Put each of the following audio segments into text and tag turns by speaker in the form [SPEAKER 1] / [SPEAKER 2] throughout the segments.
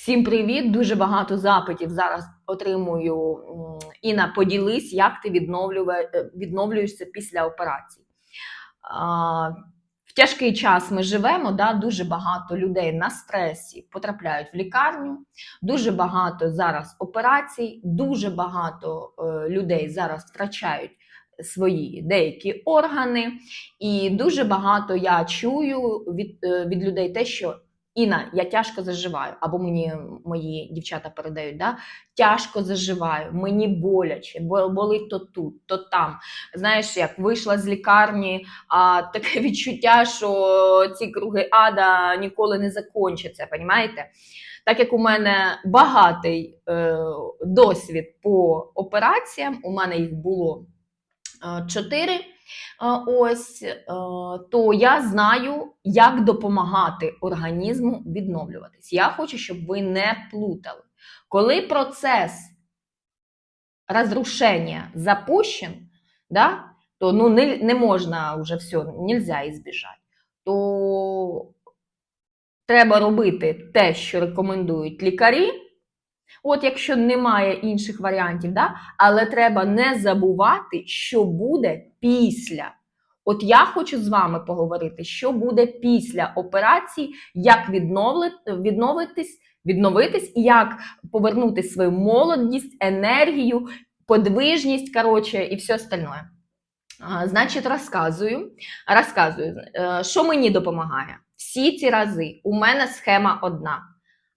[SPEAKER 1] Всім привіт! Дуже багато запитів зараз отримую. Інна, поділись, як ти е, відновлюєшся після операції. В тяжкий час ми живемо, да, дуже багато людей на стресі потрапляють в лікарню, дуже багато зараз операцій, дуже багато е, людей зараз втрачають свої деякі органи, і дуже багато я чую від, е, від людей те, що Інна, я тяжко заживаю, або мені мої дівчата передають, да? тяжко заживаю, мені боляче, бо болить то тут, то там. Знаєш, як вийшла з лікарні, а таке відчуття, що ці круги ада ніколи не закінчаться, понімаєте? Так як у мене багатий е, досвід по операціям, у мене їх було е, чотири. Ось е, то я знаю, як допомагати організму відновлюватись. Я хочу, щоб ви не плутали. Коли процес розрушення запущен, да, то ну, не, не можна вже все, нельзя ізбіжати, то треба робити те, що рекомендують лікарі. От якщо немає інших варіантів, да? але треба не забувати, що буде після. От я хочу з вами поговорити, що буде після операції, як відновити, відновитись, відновитись, як повернути свою молодість, енергію, подвижність, коротше, і все остальное. А, Значить, розказую. розказую, Е, що мені допомагає. Всі ці рази у мене схема одна.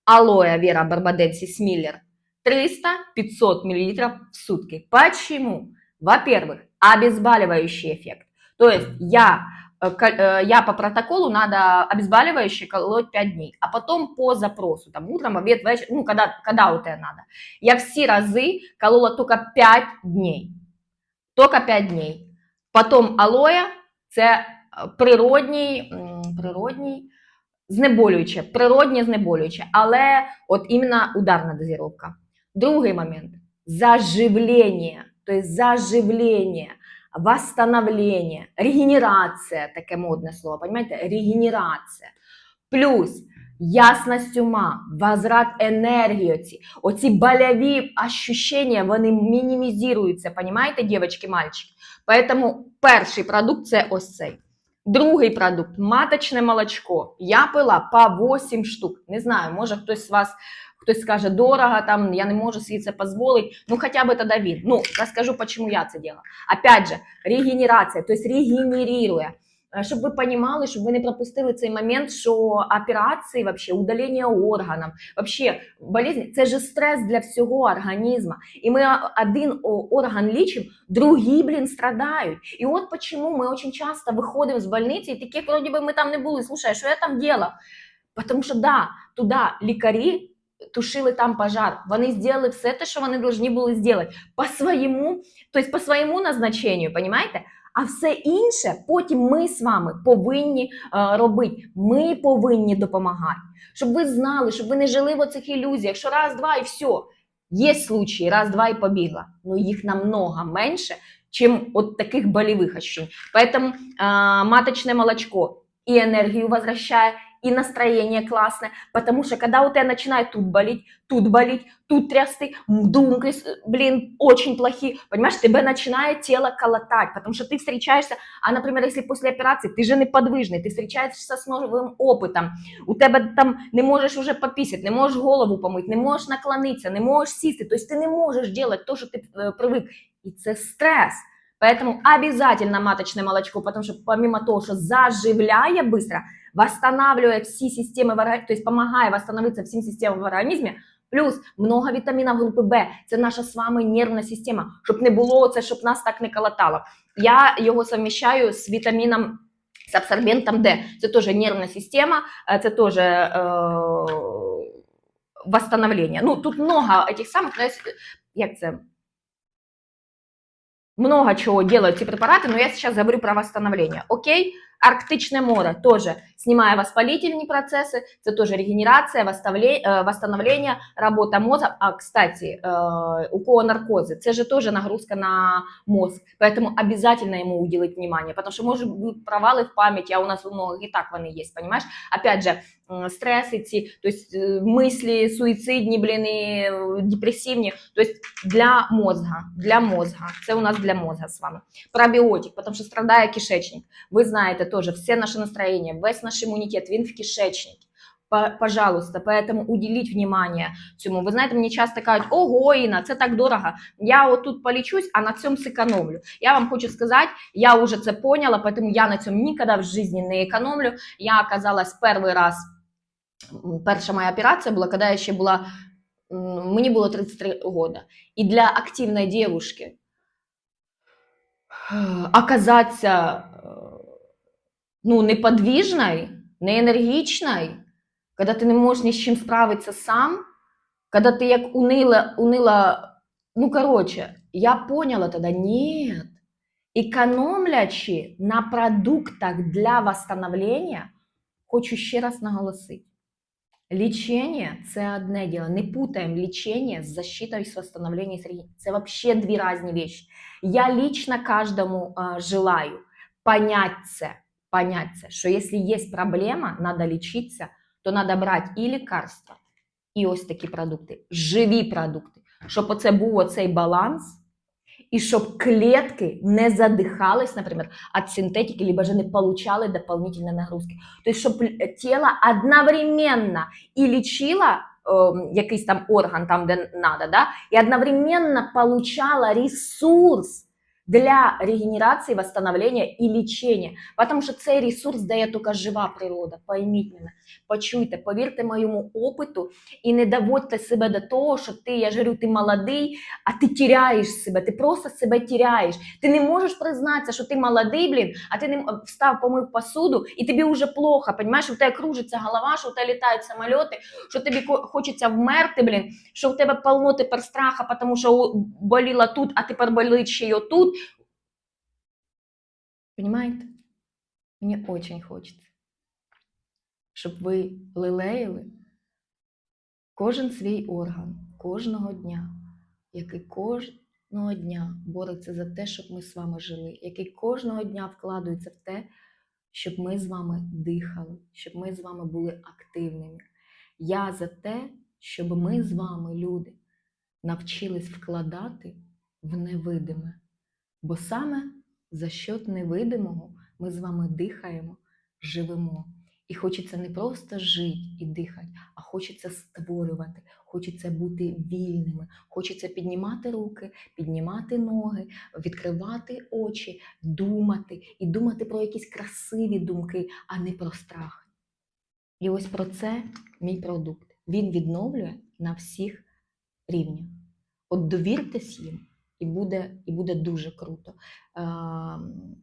[SPEAKER 1] Алоэ Вера Барбаденсис Миллер 300-500 мл в сутки. Почему? Во-первых, обезболивающий эффект. То есть я, э, ка- э, я по протоколу надо обезболивающее колоть 5 дней, а потом по запросу, там утром, обед, вечер, ну, когда, когда у тебя надо. Я все разы колола только 5 дней. Только 5 дней. Потом алоэ, це е, природній, м, природній знеболююче, природнє знеболююче, але от іменно ударна дозировка. Другий момент заживлення, тобто заживлення, восстановлення, регенерація, таке модне слово, понимаете? Регенерація. Плюс ясність ума, возврат енергії, оці, оці боляві ощущення, вони мінімізуються, понимаете, дівчатки, мальчики? Поэтому перший продукт це ось цей. Другий продукт маточне молочко. Я пила по 8 штук. Не знаю, може хтось з вас хтось скаже дорого, там я не можу собі це дозволити. Ну хоча б тоді він. Ну, розкажу, чому я це делала. Опять же, регенерація, тобто регенерує. Е, Щоб ви розуміли, щоб ви не пропустили цей момент, що операції, вообще, удалення органів, вообще, болезнь, це ж стрес для всього організму. І ми а, один о, орган лічимо, другі, блін, страдають. І от почему ми дуже часто виходимо з больниці, і такі, вроді би, ми там не були. Слушай, що я там делав? Тому що да, туди лікарі тушили там пожар. Вони зробили все те, що вони повинні були зробити по своєму, тобто по своєму назначенню, понимаєте? А все інше потім ми з вами повинні е, робити. Ми повинні допомагати. Щоб ви знали, щоб ви не жили в оцих ілюзіях, що раз, два і все. Є случаї, раз, два і побігла. Ну їх намного менше, чим от таких болевых ощущений. Поэтому э, маточное молочко и энергию возвращает, и настроение классное, потому что когда у тебя начинает тут болеть, тут болеть, тут трясти, м, думки, с- блин, очень плохие, понимаешь, тебе начинает тело колотать, потому что ты встречаешься, а, например, если после операции, ты же неподвижный, ты встречаешься с новым опытом, у тебе там не можеш уже попісити, не можеш голову помити, не можеш наклонитися, не можеш сісти, тобто ти не можеш робити те, що ти е, привик. І це стрес. Поэтому обязательно маточное молочко, потому что помимо того, что заживляет быстро, восстанавливает все системы, в орга- то есть помогает восстановиться всем системам в организме, плюс много вітамінів групи Б, це наша з вами нервна система, щоб не було це, щоб нас так не колотало. Я його совмещаю з вітаміном, з абсорбентом Д. Це теж нервна система, е, це теж е, восстановлення. Ну, тут много этих самых, но я, с- як це, много чего делают эти препараты, но я сейчас говорю про восстановление. Окей? Арктичное море тоже снимая воспалительные процессы, это тоже регенерация, восставле- э, восстановление, работа мозга. А, кстати, э, у кого наркозы, это же тоже нагрузка на мозг, поэтому обязательно ему уделить внимание, потому что может быть провалы в памяти, а у нас у многих и так они есть, понимаешь? Опять же, м, стреси, ці, тобто е, мислі суїцидні, блін, і е, депресивні. Тобто для мозга, для мозга. Це у нас для мозга з вами. Пробіотик, тому що страдає кишечник. Ви знаєте теж, все наше настроєння, весь наш імунітет, він в кишечнику. По- Пожалуйста, поэтому уделіть внимание цьому. Ви знаєте, мені часто кажуть, ого, Інна, це так дорого. Я отут полічусь, а на цьому зекономлю. Я вам хочу сказати, я уже це поняла, поэтому я на цьому ніколи в житті не економлю. Я оказалась перший раз, м, перша моя операція була, коли я ще була, м, мені було 33 года. І для активної дівчинки оказаться э, ну, неподвижной, неэнергичной, когда ты не можешь ни с чем справиться сам, когда ты як унила, унила, ну, короче, я поняла тогда, нет, економлячи на продуктах для восстановления, хочу ще раз наголосити, лічення – це одне діло. Не путаємо лічення з защитою з восстановлення. Це вообще дві різні вещи. Я лично каждому э, желаю понять це, понять це, що якщо є проблема, треба лічитися, то треба брати і лікарства, і ось такі продукти, живі продукти, щоб оце був оцей баланс, і щоб клетки не задыхались, например, от синтетики, либо же не получали дополнительные нагрузки. То щоб чтобы тело одновременно и лечило е, якийсь там орган, там, де надо, да, і одновременно получала ресурс для регенерації, восстановления і лічення. Потому що цей ресурс дає тільки жива природа. Пойміть мене, почуйте, повірте моєму опиту і не доводьте себе до того, що ти, я ж говорю, ти молодий, а ти тіряєш себе, ти просто себе тіряєш. Ти не можеш признатися, що ти молодий, блін, а ти не встав, помив посуду, і тобі вже плохо, понімаєш, що в тебе кружиться голова, що в тебе літають самольоти, що тобі хочеться вмерти, блін, що в тебе полно тепер страха, тому що боліла тут, а тепер болить ще й. Понимаєте? Мені дуже хочеться, щоб ви лелеяли кожен свій орган кожного дня, який кожного дня бореться за те, щоб ми з вами жили, який кожного дня вкладається в те, щоб ми з вами дихали, щоб ми з вами були активними. Я за те, щоб ми з вами, люди, навчились вкладати в невидиме. Бо саме за счет невидимого ми з вами дихаємо, живемо. І хочеться не просто жити і дихати, а хочеться створювати, хочеться бути вільними, хочеться піднімати руки, піднімати ноги, відкривати очі, думати і думати про якісь красиві думки, а не про страх. І ось про це мій продукт. Він відновлює на всіх рівнях. От довіртесь їм, і буде, і буде дуже круто. Ем,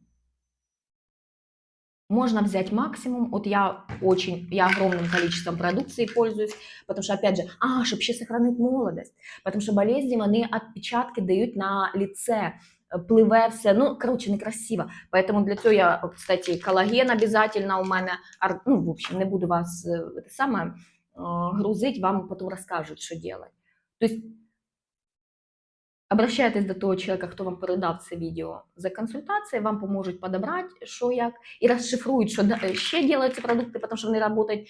[SPEAKER 1] Можно взять максимум. Вот я очень, я огромным количеством продукции пользуюсь, потому что, опять же, а, чтобы еще сохранить молодость, потому что болезни, вони отпечатки дають на лице, э, пливе все, ну, короче, некрасиво. Поэтому для цього я, кстати, коллаген обязательно у мене, ар- ну, в общем, не буду вас э, це саме э, грузить, вам потім розкажуть, що делать. Тобто, Обращайтесь до того человека, хто вам передав це відео за консультацією, вам поможуть подобрати, що як, і розшифрують, що ще делают ці продукти, тому що вони працюють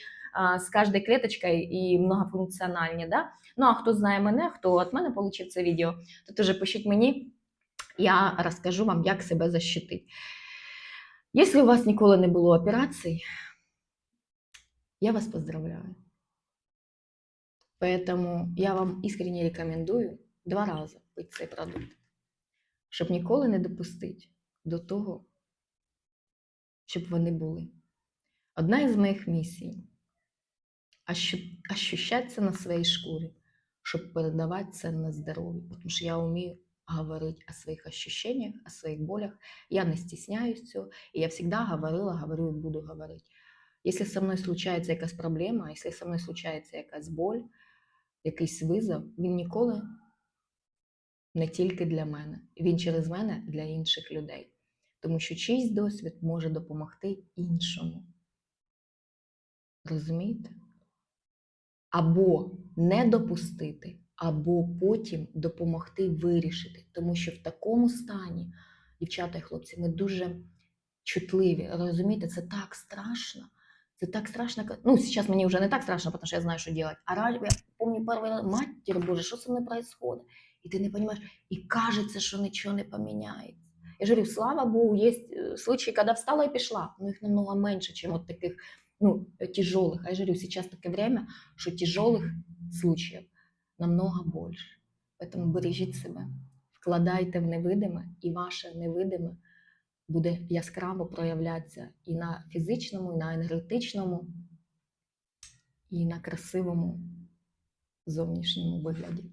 [SPEAKER 1] з кожною клеточкою і многофункціональні. Да? Ну а хто знає мене, хто від мене отримав це відео, то теж пишіть мені, я розкажу вам, як себе защитити. Якщо у вас ніколи не було операцій, я вас поздравляю. Поэтому я вам искренне рекомендую два рази пити цей продукт, щоб ніколи не допустити до того, щоб вони були. Одна із моїх місій ощущатися на своїй шкурі, щоб передавати це на здоров'я. Тому що я вмію говорити о своїх ощущениях, о своїх болях. Я не стісняюсь цього, і я завжди говорила, говорю і буду говорити. Якщо со мною случається якась проблема, якщо со мною случається якась боль, якийсь визов, він ніколи не тільки для мене, він через мене для інших людей. Тому що чийсь досвід може допомогти іншому. Розумієте? Або не допустити, або потім допомогти вирішити. Тому що в такому стані, дівчата і хлопці, ми дуже чутливі. Розумієте, це так страшно. Это так страшно. Ну, сейчас мне уже не так страшно, потому что я знаю, что делать. А я помню первый раз, матерь Боже, что со мной происходит? И ты не понимаешь, и кажется, что ничего не поменяется. Я же говорю, слава Богу, есть э, случаи, когда встала и пішла, но их намного меньше, чем вот таких, ну, э, тяжелых. А я же говорю, сейчас такое время, что тяжелых случаев намного больше. Поэтому бережіть себе, вкладайте в невидиме, і ваше невидиме буде яскраво проявлятися і на фізичному, і на енергетичному, і на красивому зовнішньому вигляді.